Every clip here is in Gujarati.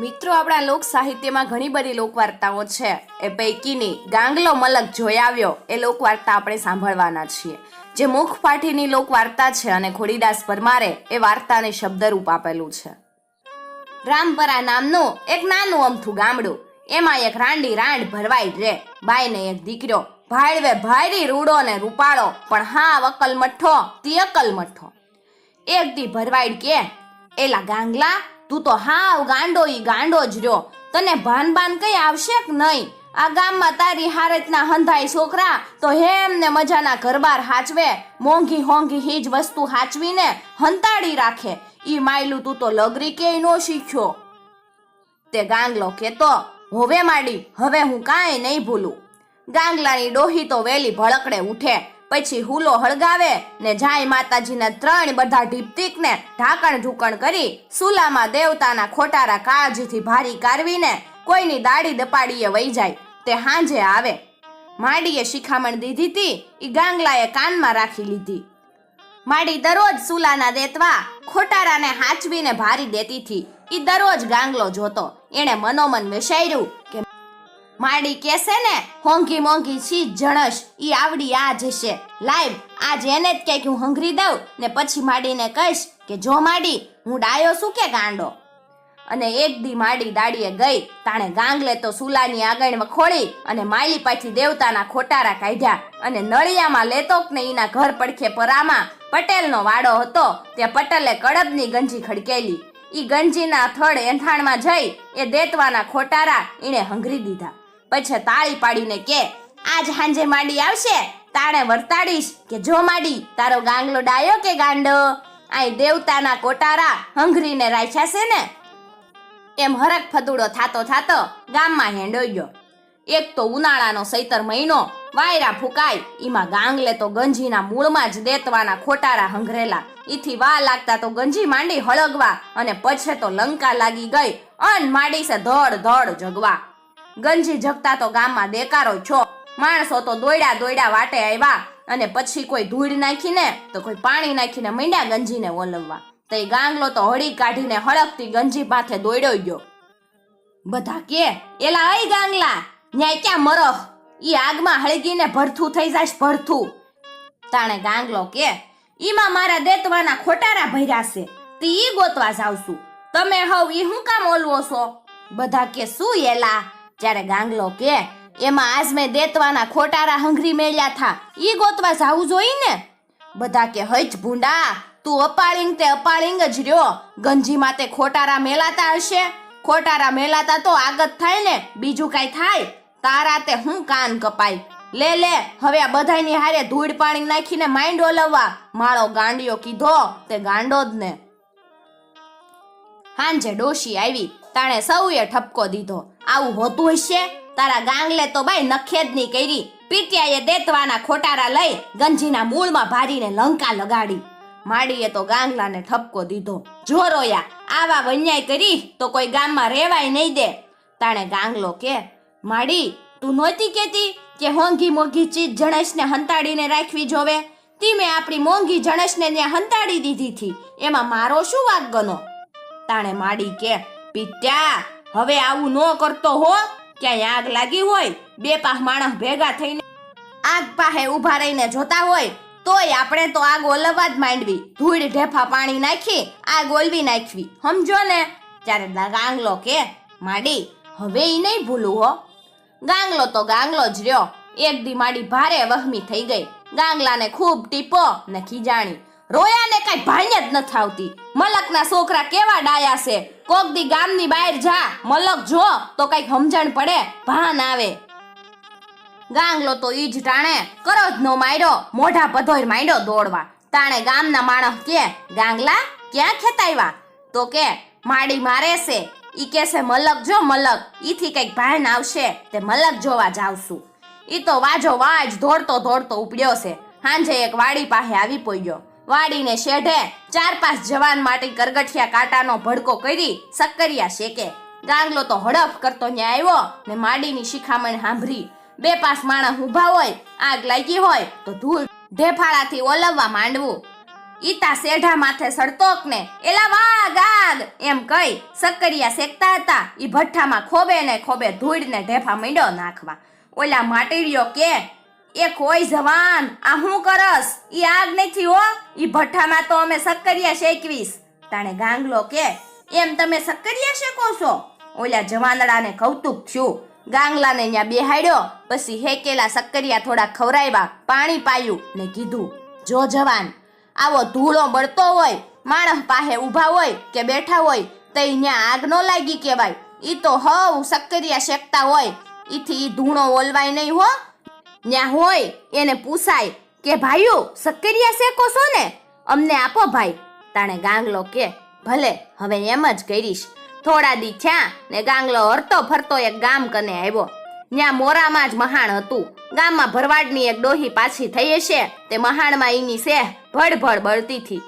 મિત્રો, આપણા લોક સાહિત્યમાં ઘણી બધી લોકવાર્તાઓ છે. એ પૈકીની ગાંગલો મલક જોઈ આવ્યો. એ લોકવાર્તા આપણે સાંભળવાના છીએ. જે મુખપાઠીની લોકવાર્તા છે અને ખોડીદાસ પરમારે એ વાર્તાને શબ્દરૂપ આપેલું છે. રામપરા નામનું એક નાનું અમથું ગામડું. એમાં એક રાંડી રાંડ ભરવાઈ રે. બાઈને એક દીકરો. ભાડવે ભાયરી રૂડો ને રૂપાળો. પણ હા અકલ મઠ્ઠો તી અકલ મઠ્ઠો એક દી ભરવાઈ કે, એલા ગાંગલા તું તો હાવ ગાંડો ઈ ગાંડો જ રહ્યો. તને ભાન બાન કઈ આવશે કે નહીં? આ ગામમાં તારી હારતના હંધાઈ છોકરા તો હેમ ને મજાના ઘરબાર હાચવે, મોંઘી હોંઘી હીજ વસ્તુ હાચવીને હંતાડી રાખે. ઈ માયલું તું તો લગરી કે નો શીખ્યો. તે ગાંગલો કેતો હવે માડી, હવે હું કાંઈ નહીં ભૂલું. ગાંગલાની ડોહી તો વેલી ભળકડે ઉઠે પછી હુલો હળગાવે ને જાય માતાજીના ત્રણ બધા ઢીપતીકને ઢાંકણ ઢૂકણ કરી સુલામાં દેવતાના ખોટારા કાળજીથી ભારી કારવીને કોઈની દાડી દપાડીએ વહી જાય. તે હાંજે આવે. માડીએ શિખામણ દીધી તી એ ગાંગલાએ કાનમાં રાખી લીધી. માડી દરરોજ સુલાના દેતવા ખોટારાને હાચવીને ભારી દેતી હતી એ દરરોજ ગાંગલો જોતો. એણે મનોમન વિચાર્યું કે માડી કેસે ને, હોંઘી મોંઘી છી જણસ, ઈ આવડી આ જશે લાઈવ, આજ એને જ ક્યાંક હું હંગરી દઉં ને પછી માડીને કહીશ કે, જો માડી, હું ડાયો શું કે ગાંડો? અને એક દી માડી દાડીએ ગઈ, તાણે ગાંગલે તો સુલાની આગળ વખોળી અને માયલી પાછી દેવતાના ખોટારા કાઢ્યા અને નળિયામાં લેતોક ને એના ઘર પડખે પરામાં પટેલનો વાડો હતો, તે પટેલે કડબની ગંજી ખડકેલી. ઈ ગંજીના થડ એંથાણમાં જઈ, એ દેતવાના ખોટારા એણે હંગરી દીધા. પછી તાળી પાડીને કે, આજ હાંજે માડી આવશે, તાણે વર્તાડીશ કે જો માડી, તારો ગાંગલો ડાયો કે ગાંડો? આય દેવતાના કોટારા હંગરીને રાખ્યા છે ને? એમ હરક ફદુડો થાતો થાતો ગામમાં હેંડોઈ ગયો. એક તો ઉનાળાનો સૈતર મહિનો, વાયરા ફૂકાય, ઈમાં ગાંગલે તો ગંજીના મૂળમાં જ દેતવાના ખોટારા હંગરેલા ઈથી વા લાગતા તો ગંજી માંડી હળગવા અને પછી તો લંકા લાગી ગઈ, અન માંડી છે ધડ ધડ જગવા. ગંજી જગતા તો ગામમાં દેકારો છો. માણસો તો દોડ્યા દોડ્યા વાટે આવ્યા અને પછી કોઈ ધૂળ નાખીને તો કોઈ પાણી નાખીને મીંડ્યા ગંજીને ઓલવવા. તો ગાંગલો તો હળી કાઢીને હળકતી ગંજી પાસે દોડ્યો ગયો. બધા કે, એલા અય ગાંગલા, ન્યાય ક્યાં મરખ ઈ આગમાં હળગીને ભરથું થઈ જાય ભરથું. તાણે ગાંગલો કે, ઈમાં મારા દેતવાના ખોટારા ભર્યા છે, તે ઈ ગોતવા જાવશું. તમે હવ ઈ હું કામ ઓલવો છો? બધા કે, શું એલા? જ્યારે ગાંગલો કે, એમાં આજ મેં દેતવાના ખોટારા હંગરી મેળ્યા થા, ઈ ગોતવા જાવું જોઈ ને? બધા કે હજ ભૂંડા, તું અપાળિંગ તે અપાળિંગ જ રહ્યો. ગંજીમાં તે ખોટારા મેલાતા હશે. ખોટારા મેલાતા તો આગત થાય ને, બીજું કાંઈ થાય. તારા તે હું કાન કપાય લે લે, હવે આ બધાની હારે ધૂળ પાણી નાખીને માઇન્ડ ઓલવવા માળો ગાંડિયો કીધો, તે ગાંડો જ ને હાંજે ડોશી આવી. તાણે સૌએ ઠપકો દીધો. આવું હોતું હશે? તારા ગાંગલે તો બાઈ નખેદની કરી. પીટિયાએ દેતવાના ખોટારા લઈ ગંજીના મૂળમાં ભારીને લંકા લગાડી. માડીએ તો ગાંગલાને ઠપકો દીધો. જો રોયા, આવા વન્યાય કરી તો કોઈ ગામમાં રેવાય નહીં દે. તાણે ગાંગલો કે, માડી, તું નહોતી કેતી કે હોંઘી મોંઘી ચીજ જણસને હંતાડીને રાખવી જોવે? તી મેં આપણી મોંઘી જણસને ત્યાં હંતાડી દીધી હતી એમાં મારો શું વાગ ગનો તાણે માડી કે પિત્યા હવે આવું ન કરતો હો. ક્યાંય આગ લાગી હોય, બે પાહ માણસ ભેગા થઈને આગ પાહે ઊભા રહીને જોતા હોય, તોય આપણે તો આગ ઓલવવા જ માંડવી. ધૂળ, ઢેફા, પાણી નાખી, આગ ઓલવી નાખવી. સમજો ને? ત્યારે ગાંગલો કે, માડી, હવે એ નહીં ભૂલું હો. ગાંગલો તો ગાંગલો જ રહ્યો. એક દી માડી ભારે વહમી થઈ ગઈ. ગાંગલાને ખૂબ ટીપો ને ખીજાણી રોયાને કઈ ભાણ્ય જ ન આવતી મલકના છોકરા કેવા ડાયા છે? કોક દી ગામની બહાર જા, મલક જો, તો કંઈક સમજણ પડે, ભાન આવે. ગાંગલો તો ઈ જ ટાણે કરો જ નો માર્યો મોઢા પધોર માંડ્યો દોડવા. તાણે ગામના માણસ કે, ગાંગલા, ક્યાં ખેતાવ્યા તો કે, માડી મારે છે. ઈ કે છે, મલક જો, મલક, ઈથી કંઈક ભાન આવશે, તે મલક જોવા જાવશું ઈ તો વાજો વાજ દોડતો દોડતો ઉપડ્યો છે. સાંજે એક વાડી પાસે આવી પોયો વાડીને શેઢે ચાર પાંચ જવાન માટે કરગઠિયા કાંટાનો ભડકો કરી સક્કરિયા શેકે. ગાંગલો તો હડફ કરતો ન્યા આવ્યો ને માડીની શિખામણ સાંભળી. બે પાસ માણસ ઊભા હોય, આગ લાગી હોય, તો ધૂળ ઢેફાળાથી ઓલવવા માંડવું. ઈતા શેઢા માથે સડતોક ને, એલા વાગ આગ! એમ કઈ સક્કરિયા શેકતા હતા. ઈ ભઠ્ઠામાં ખોબે ને ખોબે ધૂળ ને ઢેફા મીંડો નાખવા. ઓલા માટીરિયો કે એ કોઈ જવાન, આ હું કરસ? ઈ આગ નથી હો? ઈ ભઠ્ઠામાં તો અમે સક્કરિયા શેકવીશ. તાણે ગાંગલો કે, એમ તમે સક્કરિયા શેકો છો? ઓલા જવાનડાને કૌતુક થયું. ગાંગલાને ત્યાં બેહાડ્યો, પછી હેકેલા સક્કરિયા થોડા ખવરાવ્યા પાણી પાયું ને કીધું, જો જવાન, આવો ધૂળો બળતો હોય માણસ પાસે ઊભા હોય કે બેઠા હોય તો ત્યાં આગ ન લાગી કહેવાય. ઈ તો હવ સક્કરિયા શેકતા હોય. ઈથી ધૂણો ઓલવાય નહીં હો. ન્યા હોય એને પૂછાય કે, ભાઈઓ, સક્કરિયા શેકો છો ને? અમને આપો ભાઈ. તાણે ગાંગલો કે, ભલે, હવે એમ જ કરીશ. થોડા દી થયા ને ગાંગલો હરતો ફરતો એક ગામ કને આવ્યો. ન્યા મોરામાં જ મહાણ હતું. ગામમાં ભરવાડની એક ડોહી પાછી થઈ હશે તે મહાણમાં ઈની સેહ ભડભડ બળતી હતી.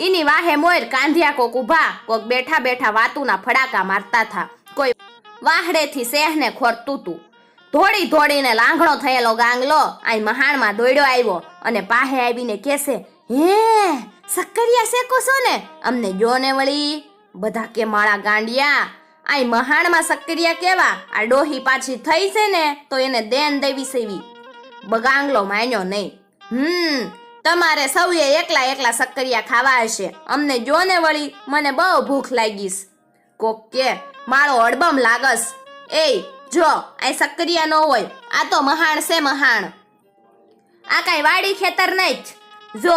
ઈની વાહે મોર કાંધિયા કોક ઊભા, કોક બેઠા બેઠા વાતુના ફડાકા મારતા થા કોઈ વાહડેથી સેહને ખોરતું તું. ધોડી ધોડીને લાંઘણો થયેલો ગાંગલો અહીં મહાણમાં દોડ્યો આવ્યો અને પાહે આવીને કેસે હે, સક્કરિયા શેકો છો ને? અમને જો ને વળી. બધા કે માળા ગાંડિયા, આઈ મહાણમાં સક્કરિયા કેવા? આ ડોહી પાછી થઈ છે ને, તો એને દેન દેવી સેવી. બગાંગલો માન્યો નહીં. હમ, તમારે સૌએ એકલા એકલા સક્કરિયા ખાવા હશે. અમને જો ને વળી, મને બહુ ભૂખ લાગીશ. કોક કે મારો અડબમ લાગસ એ જો આ સક્રિય ન હોય. આ તો મહાણ છે મહાણ. આ કાંઈ વાડી ખેતર નહીં જ. જો,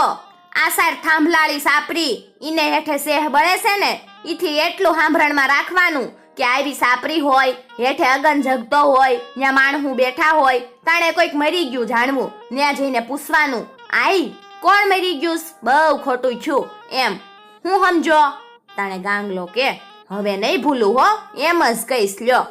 આ સાર થાંભલાળી સાપરી, ઈને હેઠે સેહ બળે છે ને, ઈથી એટલું સાંભળણમાં રાખવાનું કે આવી સાપરી હોય, હેઠે અગન જગતો હોય ત્યાં માણહું બેઠા હોય, તાણે કોઈક મરી ગયું જાણવું ત્યાં જઈને પૂછવાનું, આઈ, કોણ મરી ગયું બહુ ખોટું છું. એમ. હું સમજો? તાણે ગાંગલો કે, હવે નહીં ભૂલું હો. એમ જ કહીશ, લ્યો.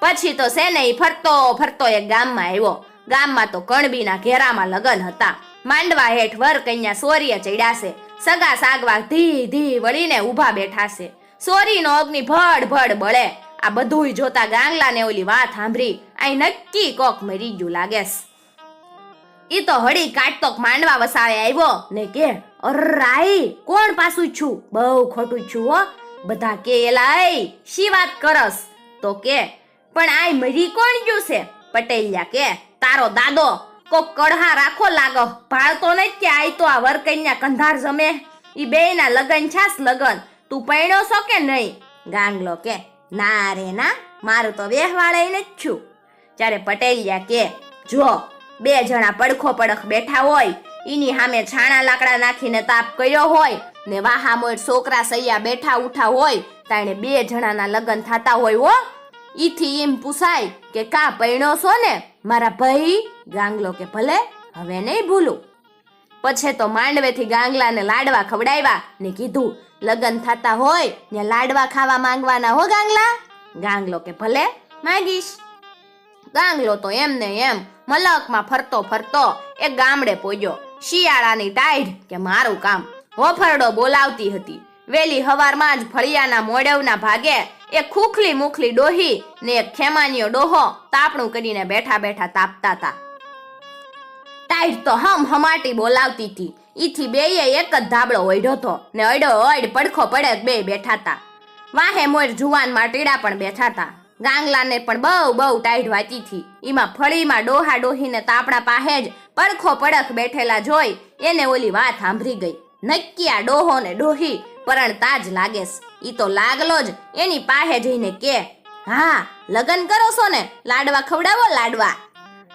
પછી તો છે ને ફરતો ફરતો એક ગામમાં આવ્યો. ગામમાં તો કણબીના ઘેરામાં લગન હતા. માંડવા હેઠ વર કન્યા સોરીએ ચડ્યાશે. સગા સાગવા ધી ધી વળીને ઊભા બેઠાશે. સોરીનો અગ્નિ ભડ ભડ બળે. આ બધુંય જોતા ગાંગલાને ઓલી વાત સાંભળી આય નક્કી કોક મરી ગયું લાગેસ ઈ તો હળી કાટતોક માંડવા વસાવે આવ્યો ને કે અરાઈ કોણ પાછું છું? બહુ ખોટું છું હો. બધા કે એલાય, શી વાત કરસ? તો કે પણ આય મરી કોણ ગયું પટેલિયા કે, તારો દાદો કો કડહા રાખો લાગો. ભાળતો ને કે આય તો આ વરકન્યા કંધાર જમે. ઈ બેયના લગન છાસ લગન. તું પૈણો છો કે નહીં? ગાંગલો કે, ના રે ના, મારું તો વેહવાળાઈને જ છું. ત્યારે પટેલિયા કે, જો, બે જણા પડખો પડખ બેઠા હોય એની સામે છાણા લાકડા નાખીને તાપ કર્યો હોય, ને વાહામોર છોકરા સૈયા બેઠા ઉઠા હોય, તાણે બે જણાના લગ્ન થતા હોય હો. ઈથી એમ પૂછાય કે કા પૈણો છો ને? મારા ભાઈ, ગાંગલો કે ભલે, હવે નહીં ભૂલું. પછી તો માંડવેથી ગાંગલાને લાડવા ખવડાવ્યા ને કીધું, લગ્ન થતા હોય ને લાડવા ખાવા માંગવાના હો ગાંગલા? ગાંગલો કે ભલે, માંગીશ. ગાંગલો તો એમ ને એમ મલકમાં ફરતો ફરતો એ ગામડે પોજ્યો શિયાળાની ટાઈડ કે મારું કામ. હોફરડો બોલાવતી હતી. વેલી હવારમાં જ ફળિયાના મોડવના ભાગે એક ખુખલી મુખલી ડોહી ને એક ખેમાનીઓ ડોહો તાપણું કરીને બેઠા બેઠા તાપતા હતા ટાઈડ તો હમ હમાટી બોલાવતી હતી ઈથી બેયે એક જ ધાબળો ઓઢ્યો હતો ને અડો અડ પડખો પડે બે બેઠા હતા વાહે મોર જુવાન માટીડા પણ બેઠા હતા ગાંગલાને પણ બહુ બહુ ટાઈટ વાતી હતી એમાં ફળીમાં ડોહા ડોહીને તાપડા પાહે જ પડખો પડખ બેઠેલા જોઈ એને ઓલી વાત સાંભળી ગઈ. નક્કી આ ડોહો ને ડોહી પરણતા જ લાગેસ ઈ તો લાગલો જ. એની પાસે જઈને કે, હા, લગન કરો છો ને, લાડવા ખવડાવો, લાડવા.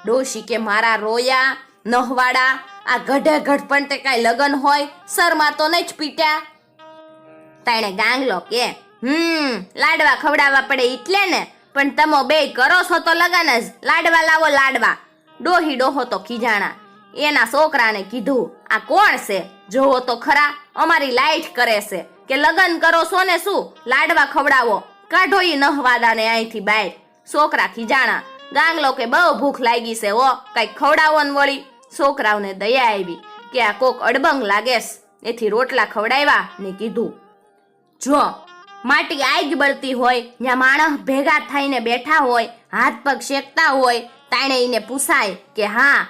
ડોશી કે, મારા રોયા, નહવાડા, આ ગઢે ગઢ પણ તે કાંઈ લગન હોય, શરમા તો નહીં જ પીટ્યા. તાણે ગાંગલો કે, હમ, લાડવા ખવડાવવા પડે એટલે ને, પણ તમો બે કરો છો તો લગન જ. લાડવા લાવો, લાડવા. ડોહી ડોહો તો ખીજાણા. એના છોકરાને કીધું, આ કોણ છે? જોવો તો ખરા, અમારી લાઈટ કરે છે. કે લગન કરો છો ને શું? લાડવા ખવડાવો. કાઢો ઈ નહવાદાને અહીંથી બહાર. છોકરા ખીજાણા ગાંગલો કે બહુ ભૂખ લાગી છે ઓ કંઈક ખવડાવો ને વળી. છોકરાઓને દયા આવી કે આ કોક અડબંગ લાગેસ એથી રોટલા ખવડાવ્યા ને કીધું. જો, માટી આગ બળતી હોય, જ્યાં માણસ ભેગા થઈને બેઠા હોય, હાથ પગ શેકતા હોય, તાણે એને પૂછાય કે હા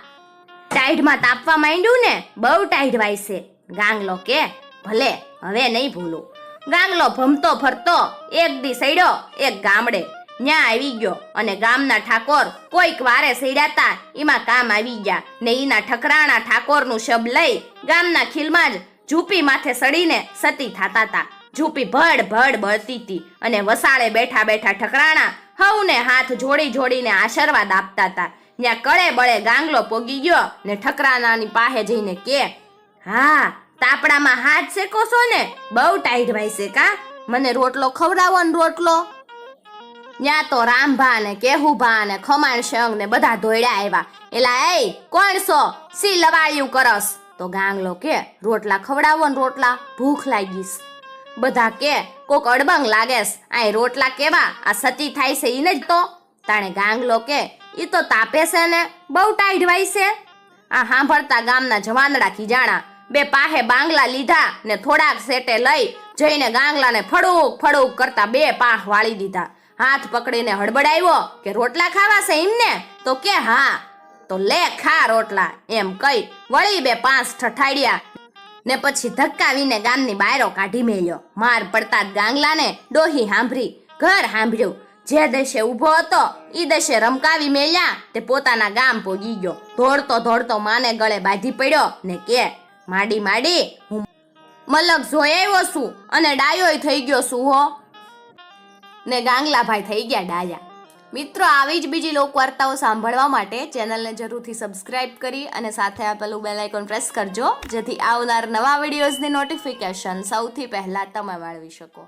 ટાઈડમાં તાપવા માંડ્યું ને? બહુ ટાઈડ વાયસે ગાંગલો કે ભલે, હવે નહીં ભૂલું. ગાંગલો ભમતો ફરતો, એક દી સૈડો, એક ગામડે. ન્યા આવી ગયો અને ગામના ઠાકોર કોઈક વારે સૈડાતા એમાં કામ આવી ગયા. ને એના ઠકરાણા ઠાકોરનું શબ લઈ ગામના ખીલમાં જ ઝૂપી માથે સડીને સતી થાતા તા. ઝૂપી ભડ ભડ બળતી હતી અને વસાળે બેઠા બેઠા ઠકરાણા હવને હાથ જોડી જોડીને આશીર્વાદ આપતા હતા ત્યાં કળે બળે ગાંગલો પોગી ગયો ને ઠકરાણાની પાસે જઈને કે, હા તાપડામાં હાથ શેકો છો ને, બહુ ટાઈટ ભાઈ કા? મને રોટલો ખવડાવો ને રોટલો. ત્યાં તો રામભા ને કેહુભા ને ખમાણ શંગ ને બધા ધોયડા આવ્યા એલા એ કોણ છો? સી લવાળ્યું કરસ? તો ગાંગલો કે, રોટલા ખવડાવો ને રોટલા. ભૂખ લાગીશ. બધા કે, કોક અડબંગ લાગેસ આ રોટલા કેવા? આ સતી થાય છે ઈને જ તો. તાણે ગાંગલો કે, ઈ તો તાપે છે ને, બહુ ટાઈટ વાય છે આ સાંભળતા ગામના જવાનડા ખીજાણા બે પાહે બાંગલા લીધા ને થોડાક સેટે લઈ જઈને ગાંગલાને ફડુક ફડુક કરતા બે પાહ વાળી દીધા. હાથ પકડીને હડબડાવ્યો કે, રોટલા ખાવા છે એમને? તો કે, હા. તો, લે, ખા રોટલા. એમ કઈ વળી બે પાંચ ઠઠાડ્યા ને પછી ધક્કાવીને ગામની બાયરો કાઢી મેલ્યો. માર પડતા ગાંગલાને ડોહી સાંભળી ઘર સાંભળ્યું જે દેશે ઊભો હતો એ દેશે રમકાવી મેલ્યા તે પોતાના ગામ પોગી ગયો. દોડતો દોડતો માને ગળે બાંધી પડ્યો ને કે માડી માડી, હું મલક જોઈ આવ્યો છું અને ડાયોય થઈ ગયો છું, હો. ને ગાંગલાભાઈ થઈ ગયા ડાયા. મિત્રો, આવી જ બીજી લોકવાર્તાઓ સાંભળવા માટે ચેનલને જરૂરથી સબસ્ક્રાઇબ કરી અને સાથે આપેલું બેલ આઇકોન પ્રેસ કરજો, જેથી આવનાર નવા વિડીયોઝની નોટિફિકેશન સૌથી પહેલાં તમે મેળવી શકો.